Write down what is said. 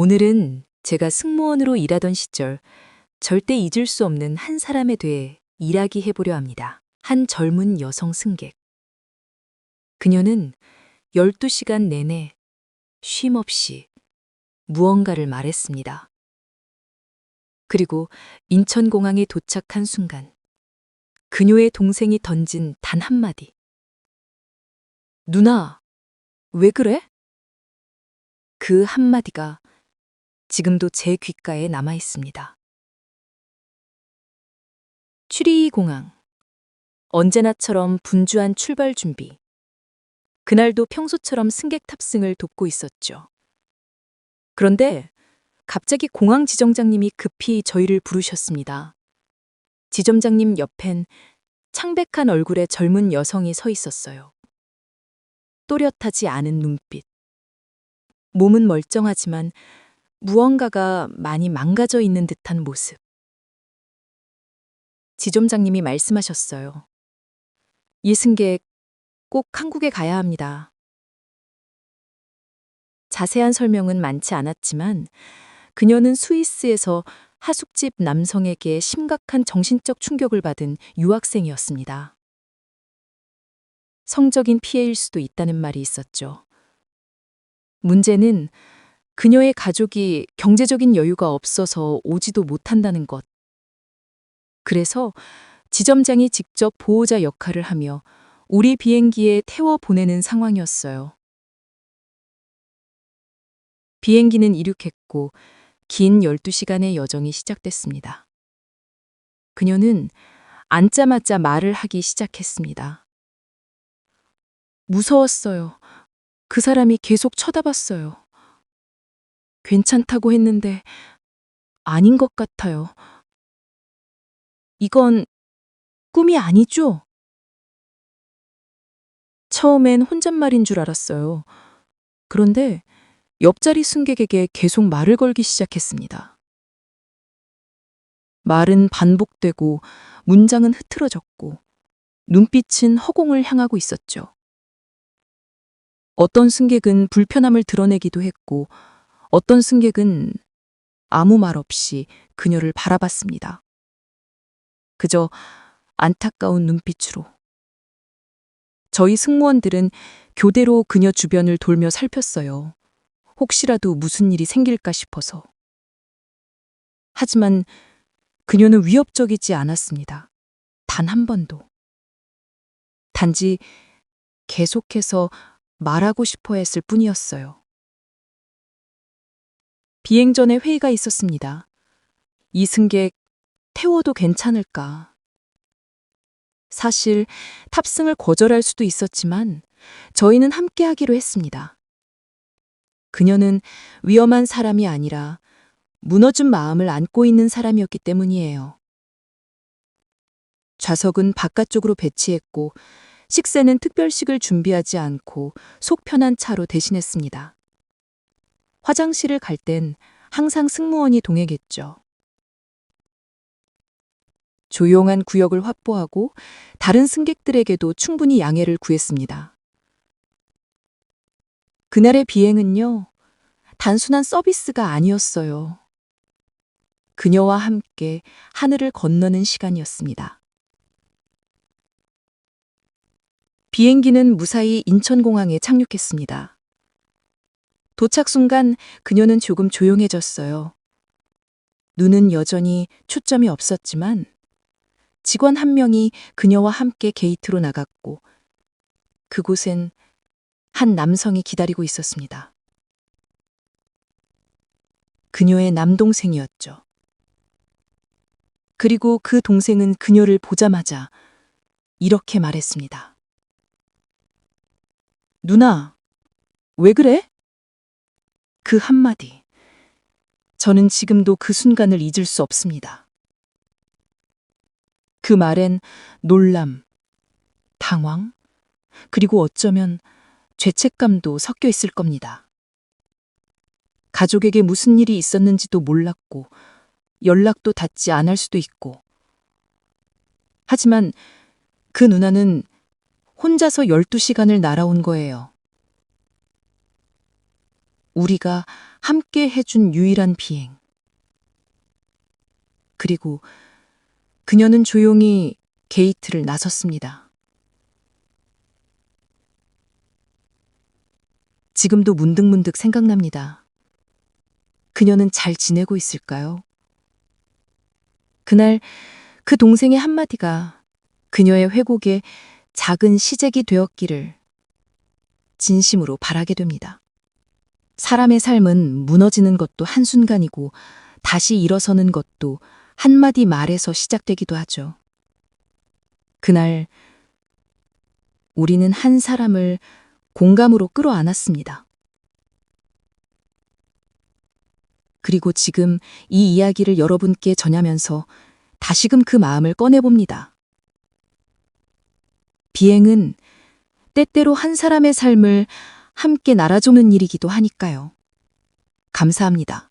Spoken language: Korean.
오늘은 제가 승무원으로 일하던 시절 절대 잊을 수 없는 한 사람에 대해 이야기 해보려 합니다. 한 젊은 여성 승객. 그녀는 12시간 내내 쉼 없이 무언가를 말했습니다. 그리고 인천공항에 도착한 순간 그녀의 동생이 던진 단 한마디. 누나, 왜 그래? 그 한마디가 지금도 제 귓가에 남아 있습니다. 추리 공항. 언제나처럼 분주한 출발 준비. 그날도 평소처럼 승객 탑승을 돕고 있었죠. 그런데 갑자기 공항 지점장님이 급히 저희를 부르셨습니다. 지점장님 옆엔 창백한 얼굴의 젊은 여성이 서 있었어요. 또렷하지 않은 눈빛. 몸은 멀쩡하지만 무언가가 많이 망가져 있는 듯한 모습. 지점장님이 말씀하셨어요. 이 승객 꼭 한국에 가야 합니다. 자세한 설명은 많지 않았지만 그녀는 스위스에서 하숙집 남성에게 심각한 정신적 충격을 받은 유학생이었습니다. 성적인 피해일 수도 있다는 말이 있었죠. 문제는 그녀의 가족이 경제적인 여유가 없어서 오지도 못한다는 것. 그래서 지점장이 직접 보호자 역할을 하며 우리 비행기에 태워 보내는 상황이었어요. 비행기는 이륙했고 긴 12시간의 여정이 시작됐습니다. 그녀는 앉자마자 말을 하기 시작했습니다. 무서웠어요. 그 사람이 계속 쳐다봤어요. 괜찮다고 했는데 아닌 것 같아요. 이건 꿈이 아니죠? 처음엔 혼잣말인 줄 알았어요. 그런데 옆자리 승객에게 계속 말을 걸기 시작했습니다. 말은 반복되고 문장은 흐트러졌고 눈빛은 허공을 향하고 있었죠. 어떤 승객은 불편함을 드러내기도 했고 어떤 승객은 아무 말 없이 그녀를 바라봤습니다. 그저 안타까운 눈빛으로. 저희 승무원들은 교대로 그녀 주변을 돌며 살폈어요. 혹시라도 무슨 일이 생길까 싶어서. 하지만 그녀는 위협적이지 않았습니다. 단 한 번도. 단지 계속해서 말하고 싶어 했을 뿐이었어요. 비행 전에 회의가 있었습니다. 이 승객 태워도 괜찮을까? 사실 탑승을 거절할 수도 있었지만 저희는 함께 하기로 했습니다. 그녀는 위험한 사람이 아니라 무너진 마음을 안고 있는 사람이었기 때문이에요. 좌석은 바깥쪽으로 배치했고 식세는 특별식을 준비하지 않고 속 편한 차로 대신했습니다. 화장실을 갈 땐 항상 승무원이 동행했죠. 조용한 구역을 확보하고 다른 승객들에게도 충분히 양해를 구했습니다. 그날의 비행은요, 단순한 서비스가 아니었어요. 그녀와 함께 하늘을 건너는 시간이었습니다. 비행기는 무사히 인천공항에 착륙했습니다. 도착 순간 그녀는 조금 조용해졌어요. 눈은 여전히 초점이 없었지만 직원 한 명이 그녀와 함께 게이트로 나갔고 그곳엔 한 남성이 기다리고 있었습니다. 그녀의 남동생이었죠. 그리고 그 동생은 그녀를 보자마자 이렇게 말했습니다. 누나, 왜 그래? 그 한마디. 저는 지금도 그 순간을 잊을 수 없습니다. 그 말엔 놀람, 당황, 그리고 어쩌면 죄책감도 섞여 있을 겁니다. 가족에게 무슨 일이 있었는지도 몰랐고, 연락도 닿지 않을 수도 있고. 하지만 그 누나는 혼자서 12시간을 날아온 거예요. 우리가 함께 해준 유일한 비행. 그리고 그녀는 조용히 게이트를 나섰습니다. 지금도 문득문득 생각납니다. 그녀는 잘 지내고 있을까요? 그날 그 동생의 한마디가 그녀의 회곡에 작은 시작이 되었기를 진심으로 바라게 됩니다. 사람의 삶은 무너지는 것도 한순간이고 다시 일어서는 것도 한마디 말에서 시작되기도 하죠. 그날 우리는 한 사람을 공감으로 끌어안았습니다. 그리고 지금 이 이야기를 여러분께 전하면서 다시금 그 마음을 꺼내봅니다. 비행은 때때로 한 사람의 삶을 함께 날아주는 일이기도 하니까요. 감사합니다.